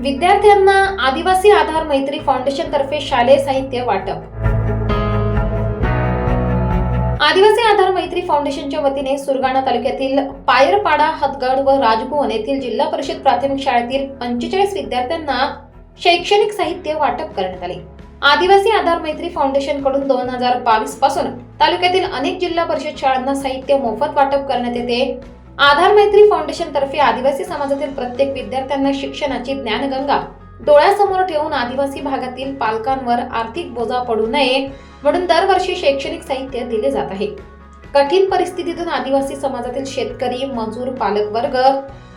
विद्यार्थ्यांना आदिवासी आधार मैत्री फाउंडेशन तर्फे शालेय साहित्य वाटप. आदिवासी आधार मैत्री फाउंडेशनच्या वतीने सुरगाणा तालुक्यातील पायरपाडा हदगड व राजभुवन येथील जिल्हा परिषद प्राथमिक शाळेतील पंचेचाळीस विद्यार्थ्यांना शैक्षणिक साहित्य वाटप करण्यात आले. आदिवासी आधार मैत्री फाउंडेशनकडून दोन हजार बावीसपासून तालुक्यातील अनेक जिल्हा परिषद शाळांना साहित्य मोफत वाटप करण्यात येते. आधार मैत्री फाउंडेशन तर्फे आदिवासी समाजातील प्रत्येक विद्यार्थ्यांना शिक्षणाची ज्ञानगंगा. डोळ्यासमोर ठेवून आदिवासी भागातील पालकांवर आर्थिक बोजा पडू नये म्हणून दरवर्षी शैक्षणिक साहित्य दिले जात आहे. कठीण परिस्थितीतून आदिवासी समाजातील शेतकरी मजूर पालक वर्ग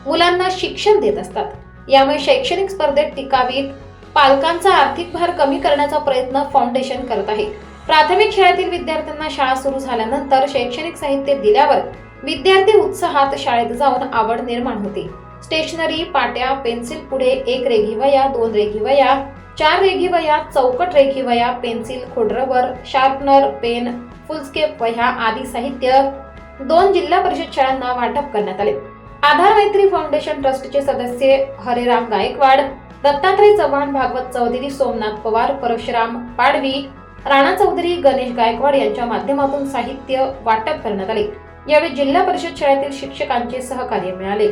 मुलांना शिक्षण देत असतात. यामुळे शैक्षणिक स्पर्धेत टिकावीत पालकांचा आर्थिक भार कमी करण्याचा प्रयत्न फाउंडेशन करत आहे. प्राथमिक शाळेतील विद्यार्थ्यांना शाळा सुरू झाल्यानंतर शैक्षणिक साहित्य दिल्यावर विद्यार्थी उत्साहात शाळेत जाऊन आवड निर्माण होते. स्टेशनरी पाट्या पेन्सिल पुढे एक रेघीवया दोन रेघीवया चार रेघीवया चौकट रेघीवया पेन्सिल खोडरबर शार्पनर पेन फुलस्केप वह्या आदी साहित्य दोन जिल्हा परिषद शाळांना वाटप करण्यात आले. आधार मैत्री फाउंडेशन ट्रस्टचे सदस्य हरेराम गायकवाड दत्तात्रय चव्हाण भागवत चौधरी सोमनाथ पवार परशुराम पाडवी राणा चौधरी गणेश गायकवाड यांच्या माध्यमातून साहित्य वाटप करण्यात आले. यावेळी जिल्हा परिषद शाळेतील शिक्षकांचे सहकार्य मिळाले.